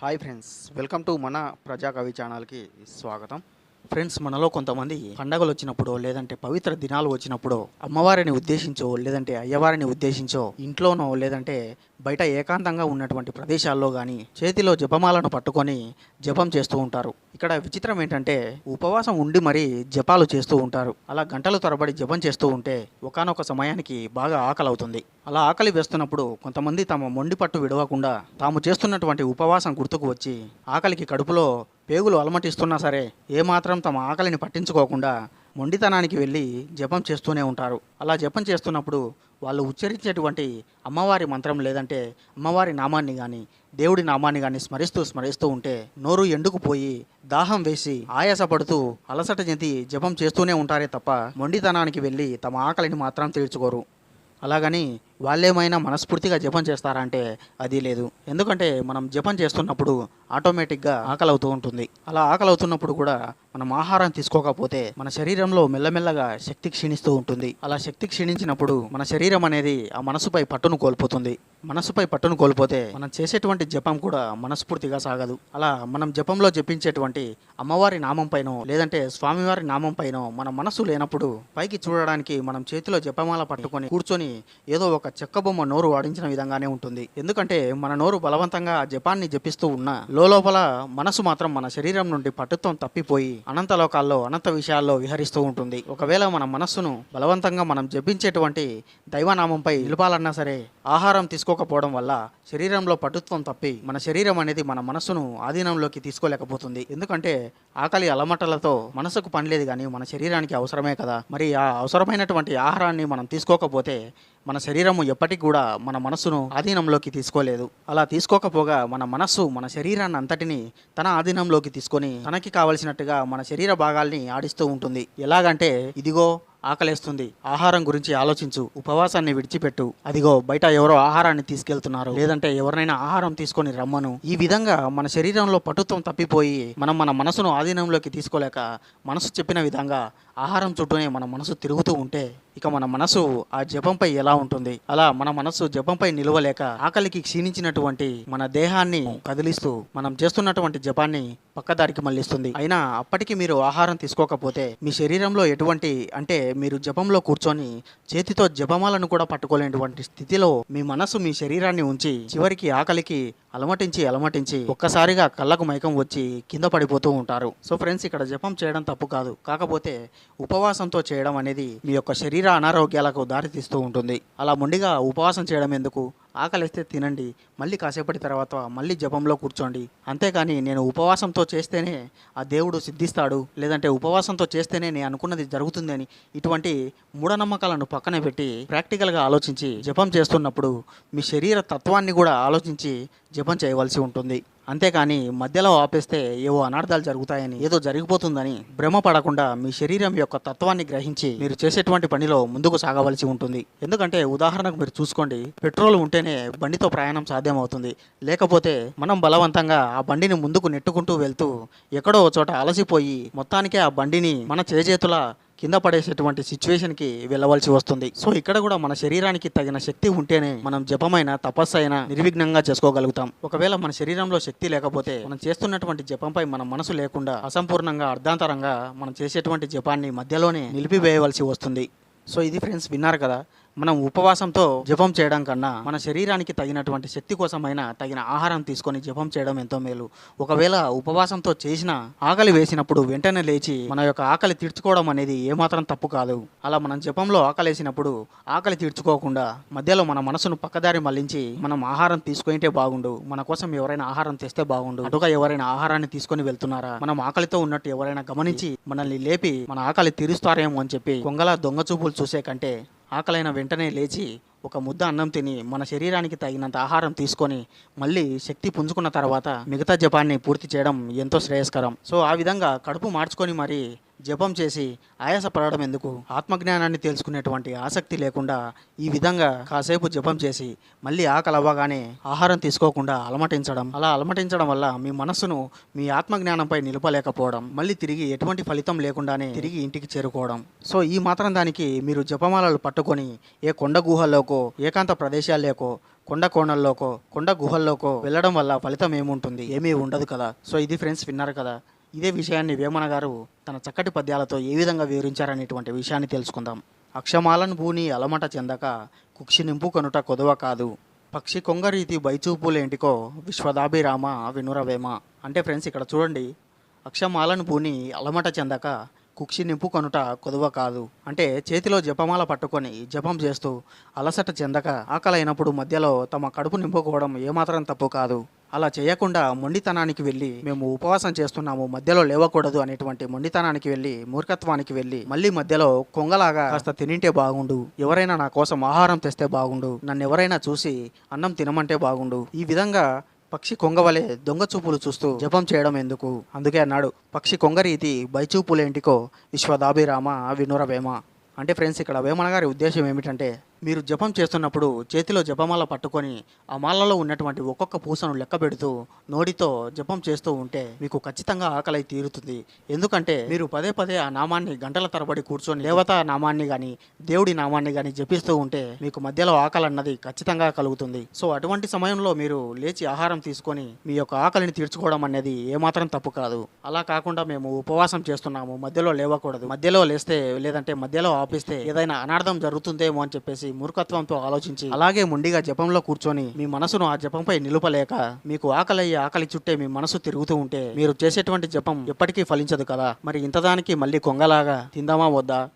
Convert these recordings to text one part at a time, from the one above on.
Hi friends welcome to మన ప్రజా కవి ఛానల్కి స్వాగతం. ఫ్రెండ్స్ మనలో కొంతమంది పండగలు వచ్చినప్పుడు లేదంటే పవిత్ర దినాలు వచ్చినప్పుడు అమ్మవారిని ఉద్దేశించో లేదంటే అయ్యవారిని ఉద్దేశించో ఇంట్లోనో లేదంటే బయట ఏకాంతంగా ఉన్నటువంటి ప్రదేశాల్లో కానీ చేతిలో జపమాలను పట్టుకొని జపం చేస్తూ ఉంటారు. ఇక్కడ విచిత్రం ఏంటంటే ఉపవాసం ఉండి మరీ జపాలు చేస్తూ ఉంటారు. అలా గంటలు తరబడి జపం చేస్తూ ఉంటే ఒకానొక సమయానికి బాగా ఆకలి అవుతుంది అలా ఆకలి వేస్తున్నప్పుడు కొంతమంది తమ మొండి పట్టు విడవకుండా తాము చేస్తున్నటువంటి ఉపవాసం గుర్తుకు వచ్చి ఆకలికి కడుపులో పేగులు అలమటిస్తున్నా సరే ఏమాత్రం తమ ఆకలిని పట్టించుకోకుండా మొండితనానికి వెళ్ళి జపం చేస్తూనే ఉంటారు. అలా జపం చేస్తున్నప్పుడు వాళ్ళు ఉచ్చరించేటువంటి అమ్మవారి మంత్రం లేదంటే అమ్మవారి నామాన్ని కానీ దేవుడి నామాన్ని కానీ స్మరిస్తూ స్మరిస్తూ ఉంటే నోరు ఎండుకుపోయి దాహం వేసి ఆయాసపడుతూ అలసట చెంది జపం చేస్తూనే ఉంటారే తప్ప మొండితనానికి వెళ్ళి తమ ఆకలిని మాత్రం తీర్చుకోరు. అలాగని వాళ్ళేమైనా మనస్ఫూర్తిగా జపం చేస్తారా అంటే అది లేదు. ఎందుకంటే మనం జపం చేస్తున్నప్పుడు ఆటోమేటిక్గా ఆకలి అవుతూ ఉంటుంది. అలా ఆకలి అవుతున్నప్పుడు కూడా మనం ఆహారం తీసుకోకపోతే మన శరీరంలో మెల్లమెల్లగా శక్తి క్షీణిస్తూ ఉంటుంది. అలా శక్తి క్షీణించినప్పుడు మన శరీరం అనేది ఆ మనసుపై పట్టును కోల్పోతుంది. మనసుపై పట్టును కోల్పోతే మనం చేసేటువంటి జపం కూడా మనస్ఫూర్తిగా సాగదు. అలా మనం జపంలో జపించేటువంటి అమ్మవారి నామంపైనో లేదంటే స్వామివారి నామంపైనో మన మనసు లేనప్పుడు పైకి చూడడానికి మనం చేతిలో జపమాల పట్టుకొని కూర్చొని ఏదో ఒక ఒక చెక్క బొమ్మ నోరు వాడించిన విధంగానే ఉంటుంది. ఎందుకంటే మన నోరు బలవంతంగా జపాన్ని జపిస్తూ ఉన్న లోపల మనసు మాత్రం మన శరీరం నుండి పట్టుత్వం తప్పిపోయి అనంత లోకాల్లో అనంత విషయాల్లో విహరిస్తూ ఉంటుంది. ఒకవేళ మన మనస్సును బలవంతంగా మనం జపించేటువంటి దైవనామంపై నిలపాలన్నా సరే ఆహారం తీసుకోకపోవడం వల్ల శరీరంలో పటుత్వం తప్పి మన శరీరం అనేది మన మనస్సును ఆధీనంలోకి తీసుకోలేకపోతుంది. ఎందుకంటే ఆకలి అలమటలతో మనసుకు పని లేదు కానీ మన శరీరానికి అవసరమే కదా. మరి ఆ అవసరమైనటువంటి ఆహారాన్ని మనం తీసుకోకపోతే మన శరీరము ఎప్పటికి కూడా మన మనస్సును ఆధీనంలోకి తీసుకోలేదు. అలా తీసుకోకపోగా మన మనస్సు మన శరీరాన్ని అంతటిని తన ఆధీనంలోకి తీసుకొని తనకి కావలసినట్టుగా మన శరీర భాగాల్ని ఆడిస్తూ ఉంటుంది. ఎలాగంటే ఇదిగో ఆకలేస్తుంది. ఆహారం గురించి ఆలోచించు. ఉపవాసాన్ని విడిచిపెట్టు. అదిగో బయట ఎవరో ఆహారాన్ని తీసుకెళ్తున్నారు. లేదంటే ఎవరినైనా ఆహారం తీసుకొని రమ్మను. ఈ విధంగా మన శరీరంలో పటుత్వం తప్పిపోయి మనం మన మనసును ఆధీనంలోకి తీసుకోలేక మనసు చెప్పిన విధంగా ఆహారం చుట్టూనే మన మనసు తిరుగుతూ ఉంటే ఇక మన మనసు ఆ జపంపై ఎలా ఉంటుంది? అలా మన మనసు జపంపై నిలవలేక ఆకలికి క్షీణించినటువంటి మన దేహాన్ని కదిలిస్తూ మనం చేస్తున్నటువంటి జపాన్ని పక్కదారికి మళ్ళిస్తుంది. అయినా అప్పటికి మీరు ఆహారం తీసుకోకపోతే మీ శరీరంలో ఎటువంటి అంటే మీరు జపంలో కూర్చొని చేతితో జపమాలను కూడా పట్టుకోలేనటువంటి స్థితిలో మీ మనసు మీ శరీరాన్ని ఉంచి చివరికి ఆకలికి అలమటించి అలమటించి ఒక్కసారిగా కళ్ళకు మైకం వచ్చి కింద పడిపోతూ ఉంటారు. సో ఫ్రెండ్స్ ఇక్కడ జపం చేయడం తప్పు కాదు. కాకపోతే ఉపవాసంతో చేయడం అనేది మీ యొక్క శరీర అనారోగ్యాలకు దారితీస్తూ ఉంటుంది. అలా మొండిగా ఉపవాసం చేయడం ఎందుకు? ఆకలిస్తే తినండి మళ్ళీ కాసేపటి తర్వాత మళ్ళీ జపంలో కూర్చోండి. అంతేకాని నేను ఉపవాసంతో చేస్తేనే ఆ దేవుడు సిద్ధిస్తాడు లేదంటే ఉపవాసంతో చేస్తేనే నేను అనుకున్నది జరుగుతుందని ఇటువంటి మూఢనమ్మకాలను పక్కన పెట్టి ప్రాక్టికల్గా ఆలోచించి జపం చేస్తున్నప్పుడు మీ శరీర తత్వాన్ని కూడా ఆలోచించి జపం చేయవలసి ఉంటుంది. అంతేకాని మధ్యలో ఆపేస్తే ఏవో అనార్థాలు జరుగుతాయని ఏదో జరిగిపోతుందని భ్రమ పడకుండా మీ శరీరం యొక్క తత్వాన్ని గ్రహించి మీరు చేసేటువంటి పనిలో ముందుకు సాగవలసి ఉంటుంది. ఎందుకంటే ఉదాహరణకు మీరు చూసుకోండి పెట్రోల్ ఉంటేనే బండితో ప్రయాణం సాధ్యమవుతుంది. లేకపోతే మనం బలవంతంగా ఆ బండిని ముందుకు నెట్టుకుంటూ వెళ్తూ ఎక్కడో చోట అలసిపోయి మొత్తానికే ఆ బండిని మన చేజేతుల కింద పడేసేటువంటి సిచ్యువేషన్కి వెళ్ళవలసి వస్తుంది. సో ఇక్కడ కూడా మన శరీరానికి తగిన శక్తి ఉంటేనే మనం జపమైన తపస్సు అయినా నిర్విఘ్నంగా చేసుకోగలుగుతాం. ఒకవేళ మన శరీరంలో శక్తి లేకపోతే మనం చేస్తున్నటువంటి జపంపై మన మనసు లేకుండా అసంపూర్ణంగా అర్ధాంతరంగా మనం చేసేటువంటి జపాన్ని మధ్యలోనే నిలిపివేయవలసి వస్తుంది. సో ఇది ఫ్రెండ్స్ విన్నారు కదా మనం ఉపవాసంతో జపం చేయడం కన్నా మన శరీరానికి తగినటువంటి శక్తి కోసమైనా తగిన ఆహారం తీసుకొని జపం చేయడం ఎంతో మేలు. ఒకవేళ ఉపవాసంతో చేసిన ఆకలి వేసినప్పుడు వెంటనే లేచి మన యొక్క ఆకలి తీర్చుకోవడం అనేది ఏమాత్రం తప్పు కాదు. అలా మనం జపంలో ఆకలి వేసినప్పుడు ఆకలి తీర్చుకోకుండా మధ్యలో మన మనసును పక్కదారి మళ్ళించి మనం ఆహారం తీసుకుంటే బాగుండు. మన కోసం ఎవరైనా ఆహారం తెస్తే బాగుండు. అటుగా ఎవరైనా ఆహారాన్ని తీసుకొని వెళ్తున్నారా? మనం ఆకలితో ఉన్నట్టు ఎవరైనా గమనించి మనల్ని లేపి మన ఆకలి తీరుస్తారేమో అని చెప్పి కొంగల దొంగ చూపులు చూసే కంటే ఆకలైన వెంటనే లేచి ఒక ముద్ద అన్నం తిని మన శరీరానికి తగినంత ఆహారం తీసుకొని మళ్ళీ శక్తి పుంజుకున్న తర్వాత మిగతా జపాన్ని పూర్తి చేయడం ఎంతో శ్రేయస్కరం. సో ఆ విధంగా కడుపు మార్చుకొని మరి జపం చేసి ఆయాసపడడం ఎందుకు? ఆత్మజ్ఞానాన్ని తెలుసుకునేటువంటి ఆసక్తి లేకుండా ఈ విధంగా కాసేపు జపం చేసి మళ్ళీ ఆకలి అవ్వగానే ఆహారం తీసుకోకుండా అలమటించడం. అలా అలమటించడం వల్ల మీ మనస్సును మీ ఆత్మజ్ఞానంపై నిలపలేకపోవడం మళ్ళీ తిరిగి ఎటువంటి ఫలితం లేకుండానే తిరిగి ఇంటికి చేరుకోవడం. సో ఈ మాత్రం దానికి మీరు జపమాలలు పట్టుకొని ఏ కొండ గుహలోకో ఏకాంత ప్రదేశాల్లోకో కొండ కోణల్లోకో కొండ గుహల్లోకో వెళ్ళడం వల్ల ఫలితం ఏముంటుంది? ఏమీ ఉండదు కదా. సో ఇది ఫ్రెండ్స్ విన్నారు కదా. ఇదే విషయాన్ని వేమన గారు తన చక్కటి పద్యాలతో ఏ విధంగా వివరించారనేటువంటి విషయాన్ని తెలుసుకుందాం. అక్షమాలను భూని అలమట చెందక కుక్షి నింపు కొనుట కొదవ కాదు. పక్షి కొంగరీతి బైచూపులేంటికో విశ్వదాభిరామ వినురవేమ. అంటే ఫ్రెండ్స్ ఇక్కడ చూడండి అక్షమాలను భూని అలమట చెందక కుక్షి నింపు కొనుట కొదువ కాదు. అంటే చేతిలో జపమాల పట్టుకొని జపం చేస్తూ అలసట చెందక ఆకలైనప్పుడు మధ్యలో తమ కడుపు నింపుకోవడం ఏమాత్రం తప్పు కాదు. అలా చేయకుండా మొండితనానికి వెళ్ళి మేము ఉపవాసం చేస్తున్నాము మధ్యలో లేవకూడదు అనేటువంటి మొండితనానికి వెళ్ళి మూర్ఖత్వానికి వెళ్ళి మళ్ళీ మధ్యలో కొంగలాగా కాస్త తినింటే బాగుండు ఎవరైనా నా కోసం ఆహారం తెస్తే బాగుండు నన్ను ఎవరైనా చూసి అన్నం తినమంటే బాగుండు. ఈ విధంగా పక్షి కొంగవలే దొంగ చూపులు చూస్తూ జపం చేయడం ఎందుకు? అందుకే అన్నాడు. పక్షి కొంగరీతి బైచూపులేంటికో విశ్వదాభిరామ వినురవేమ. అంటే ఫ్రెండ్స్ ఇక్కడ వేమన గారి ఉద్దేశం ఏమిటంటే మీరు జపం చేస్తున్నప్పుడు చేతిలో జపమాల పట్టుకొని ఆ మాలలో ఉన్నటువంటి ఒక్కొక్క పూసను లెక్క పెడుతూ జపం చేస్తూ ఉంటే మీకు ఖచ్చితంగా ఆకలి తీరుతుంది. ఎందుకంటే మీరు పదే పదే ఆ నామాన్ని గంటల తరబడి కూర్చొని దేవతా నామాన్ని కానీ దేవుడి నామాన్ని కానీ జపిస్తూ ఉంటే మీకు మధ్యలో ఆకలి అన్నది ఖచ్చితంగా కలుగుతుంది. సో అటువంటి సమయంలో మీరు లేచి ఆహారం తీసుకొని మీ యొక్క ఆకలిని తీర్చుకోవడం అనేది ఏమాత్రం తప్పు కాదు. అలా కాకుండా మేము ఉపవాసం చేస్తున్నాము. మధ్యలో లేవకూడదు. మధ్యలో లేస్తే లేదంటే మధ్యలో ఆపిస్తే ఏదైనా అనార్థం జరుగుతుందేమో అని చెప్పేసి మూర్ఖత్వంతో ఆలోచించి అలాగే ముండిగా జపంలో కూర్చొని మీ మనసును ఆ జపంపై నిలుపలేక మీకు ఆకలయ్యే ఆకలి చుట్టే మీ మనసు తిరుగుతూ ఉంటే మీరు చేసేటువంటి జపం ఎప్పటికీ ఫలించదు కదా. మరి ఇంతదానికి మళ్ళీ కొంగలాగా తిందామా వద్దా?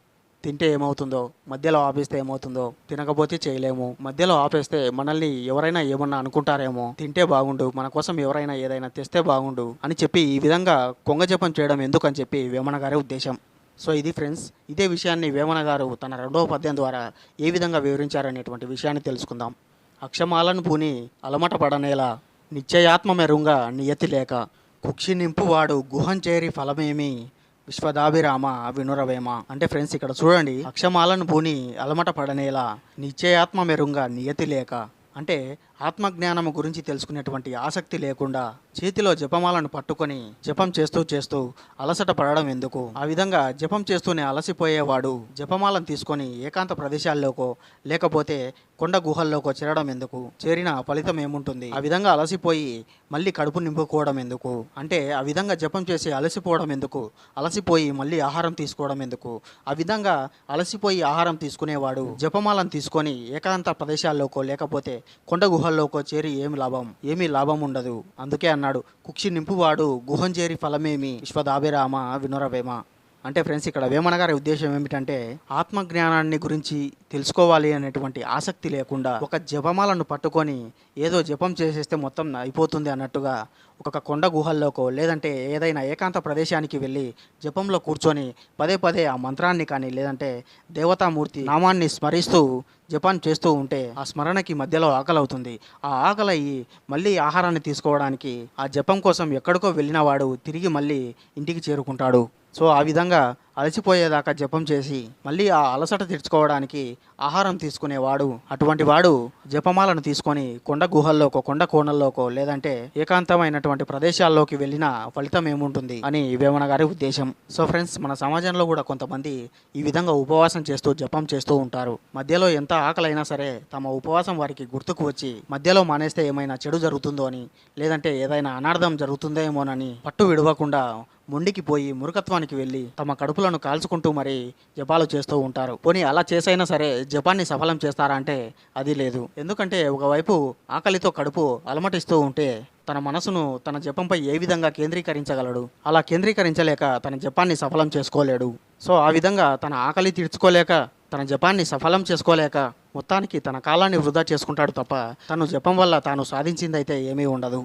తింటే ఏమవుతుందో? మధ్యలో ఆపేస్తే ఏమవుతుందో? తినకపోతే చేయలేము. మధ్యలో ఆపేస్తే మనల్ని ఎవరైనా ఏమన్నా అనుకుంటారేమో? తింటే బాగుండు. మన కోసం ఎవరైనా ఏదైనా తెస్తే బాగుండు అని చెప్పి ఈ విధంగా కొంగ జపం చేయడం ఎందుకని చెప్పి వేమన గారి ఉద్దేశం. సో ఇది ఫ్రెండ్స్ ఇదే విషయాన్ని వేమన గారు తన రెండవ పద్యం ద్వారా ఏ విధంగా వివరించారనేటువంటి విషయాన్ని తెలుసుకుందాం. అక్షమాలను పూని అలమట పడనేలా నిశ్చయాత్మ మెరుంగా నియతి లేక కుక్షి నింపువాడు గుహం చేరి ఫలమేమి? విశ్వదాభిరామ వినురవేమ. అంటే ఫ్రెండ్స్ ఇక్కడ చూడండి అక్షమాలను పూని అలమట పడనేలా నిశ్చయాత్మ మెరుంగా నియతి లేక అంటే ఆత్మజ్ఞానము గురించి తెలుసుకునేటువంటి ఆసక్తి లేకుండా చేతిలో జపమాలను పట్టుకొని జపం చేస్తూ చేస్తూ అలసట పడడం ఎందుకు? ఆ విధంగా జపం చేస్తూనే అలసిపోయేవాడు జపమాలను తీసుకొని ఏకాంత ప్రదేశాల్లోకో లేకపోతే కొండ గుహల్లోకో చేరడం ఎందుకు? చేరిన ఫలితం ఏముంటుంది? ఆ విధంగా అలసిపోయి మళ్ళీ కడుపు నింపుకోవడం ఎందుకు? అంటే ఆ విధంగా జపం చేసి అలసిపోవడం ఎందుకు? అలసిపోయి మళ్ళీ ఆహారం తీసుకోవడం ఎందుకు? ఆ విధంగా అలసిపోయి ఆహారం తీసుకునేవాడు జపమాలను తీసుకొని ఏకాంత ప్రదేశాల్లోకో లేకపోతే కొండ గుహల్లోకో చేరి ఏమి లాభం? ఏమీ లాభం ఉండదు. అందుకే అన్నాడు. కుక్షి నింపువాడు గుహంజేరి ఫలమేమి? విశ్వదాభిరామ వినురవేమ. అంటే ఫ్రెండ్స్ ఇక్కడ వేమన గారి ఉద్దేశం ఏమిటంటే ఆత్మజ్ఞానాన్ని గురించి తెలుసుకోవాలి అనేటువంటి ఆసక్తి లేకుండా ఒక జపమాలను పట్టుకొని ఏదో జపం చేసేస్తే మొత్తం అయిపోతుంది అన్నట్టుగా ఒక కొండ గుహల్లోకో లేదంటే ఏదైనా ఏకాంత ప్రదేశానికి వెళ్ళి జపంలో కూర్చొని పదే పదే ఆ మంత్రాన్ని కానీ లేదంటే దేవతామూర్తి నామాన్ని స్మరిస్తూ జపాన్ చేస్తూ ఉంటే ఆ స్మరణకి మధ్యలో ఆకలి అవుతుంది ఆ ఆకలి అయ్యి మళ్ళీ ఆహారాన్ని తీసుకోవడానికి ఆ జపం కోసం ఎక్కడికో వెళ్ళిన వాడు తిరిగి మళ్ళీ ఇంటికి చేరుకుంటాడు. సో ఆ విధంగా అలసిపోయేదాకా జపం చేసి మళ్ళీ ఆ అలసట తీర్చుకోవడానికి ఆహారం తీసుకునేవాడు. అటువంటి వాడు జపమాలను తీసుకొని కొండ గుహల్లోకో కొండ కోణల్లోకో లేదంటే ఏకాంతమైనటువంటి ప్రదేశాల్లోకి వెళ్ళిన ఫలితం ఏముంటుంది అని వేమన గారి ఉద్దేశం. సో ఫ్రెండ్స్ మన సమాజంలో కూడా కొంతమంది ఈ విధంగా ఉపవాసం చేస్తూ జపం చేస్తూ ఉంటారు. మధ్యలో ఎంత ఆకలైనా సరే తమ ఉపవాసం వారికి గుర్తుకు వచ్చి మధ్యలో మానేస్తే ఏమైనా చెడు జరుగుతుందో అని లేదంటే ఏదైనా అనార్థం జరుగుతుందేమోనని పట్టు విడవకుండా మొండికి పోయి మురుకత్వానికి వెళ్ళి తమ కడుపులను కాల్చుకుంటూ మరి జపాలు చేస్తూ ఉంటారు. పోనీ అలా చేసైనా సరే జపాన్ని సఫలం చేస్తారా అంటే అది లేదు. ఎందుకంటే ఒకవైపు ఆకలితో కడుపు అలమటిస్తూ ఉంటే తన మనసును తన జపంపై ఏ విధంగా కేంద్రీకరించగలడు? అలా కేంద్రీకరించలేక తన జపాన్ని సఫలం చేసుకోలేడు. సో ఆ విధంగా తన ఆకలి తీర్చుకోలేక తన జపాన్ని సఫలం చేసుకోలేక మొత్తానికి తన కాలాన్ని వృధా చేసుకుంటాడు తప్ప తను జపం వల్ల తాను సాధించిందైతే ఏమీ ఉండదు.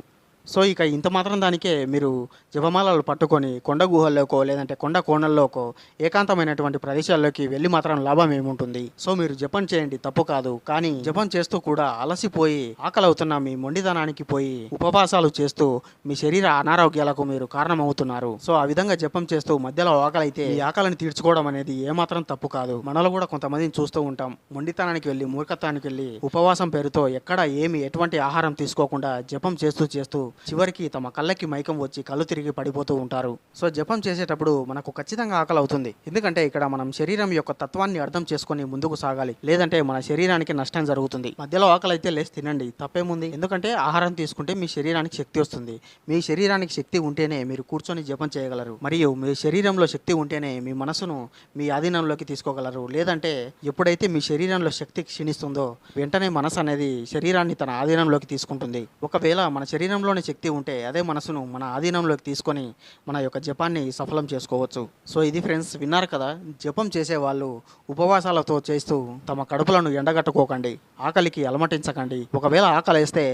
సో ఇక ఇంత మాత్రం దానికే మీరు జపమాలలు పట్టుకొని కొండ గుహల్లోకో లేదంటే కొండ కోణల్లోకో ఏకాంతమైనటువంటి ప్రదేశాల్లోకి వెళ్ళి మాత్రం లాభం ఏముంటుంది? సో మీరు జపం చేయండి తప్పు కాదు. కానీ జపం చేస్తూ కూడా అలసిపోయి ఆకలవుతున్న మీ మొండితనానికి పోయి ఉపవాసాలు చేస్తూ మీ శరీర అనారోగ్యాలకు మీరు కారణమవుతున్నారు. సో ఆ విధంగా జపం చేస్తూ మధ్యలో ఆకలైతే ఈ ఆకలిని తీర్చుకోవడం అనేది ఏమాత్రం తప్పు కాదు. మనలో కూడా కొంతమందిని చూస్తూ ఉంటాం. మొండితనానికి వెళ్ళి మూర్ఖత్వానికి వెళ్ళి ఉపవాసం పేరుతో ఎక్కడ ఏమి ఎటువంటి ఆహారం తీసుకోకుండా జపం చేస్తూ చేస్తూ చివరికి తమ కళ్ళకి మైకం వచ్చి కళ్ళు తిరిగి పడిపోతూ ఉంటారు. సో జపం చేసేటప్పుడు మనకు ఖచ్చితంగా ఆకలి అవుతుంది. ఎందుకంటే ఇక్కడ మనం శరీరం యొక్క తత్వాన్ని అర్థం చేసుకొని ముందుకు సాగాలి. లేదంటే మన శరీరానికి నష్టం జరుగుతుంది. మధ్యలో ఆకలి అయితే లేసి తినండి. తప్పేముంది? ఎందుకంటే ఆహారం తీసుకుంటే మీ శరీరానికి శక్తి వస్తుంది. మీ శరీరానికి శక్తి ఉంటేనే మీరు కూర్చొని జపం చేయగలరు. మరియు మీ శరీరంలో శక్తి ఉంటేనే మీ మనసును మీ ఆధీనంలోకి తీసుకోగలరు. లేదంటే ఎప్పుడైతే మీ శరీరంలో శక్తి క్షీణిస్తుందో వెంటనే మనసు అనేది శరీరాన్ని తన ఆధీనంలోకి తీసుకుంటుంది. ఒకవేళ మన శరీరంలోని శక్తి ఉంటే అదే మనసును మన ఆధీనంలోకి తీసుకొని మన యొక్క జపాన్ని సఫలం చేసుకోవచ్చు. సో ఇది ఫ్రెండ్స్ విన్నారు కదా జపం చేసే వాళ్ళు ఉపవాసాలతో చేస్తూ తమ కడుపులను ఎండగట్టుకోకండి ఆకలికి అలమటించకండి. ఒకవేళ ఆకలి వేస్తే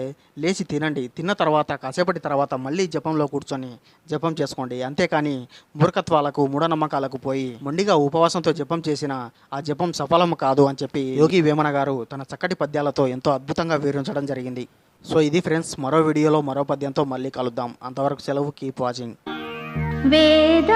లేచి తినండి తిన్న తర్వాత కాసేపటి తర్వాత మళ్ళీ జపంలో కూర్చొని జపం చేసుకోండి. అంతేకాని మూర్ఖత్వాలకు మూఢనమ్మకాలకు పోయి మొండిగా ఉపవాసంతో జపం చేసిన ఆ జపం సఫలం కాదు అని చెప్పి యోగి వేమన గారు తన చక్కటి పద్యాలతో ఎంతో అద్భుతంగా వివరించడం జరిగింది. సో ఇది ఫ్రెండ్స్ మరో వీడియోలో మరో పద్యంతో మళ్ళీ కలుద్దాం. అంతవరకు సెలవు కీప్ వాచింగ్ వేదాతీతుడు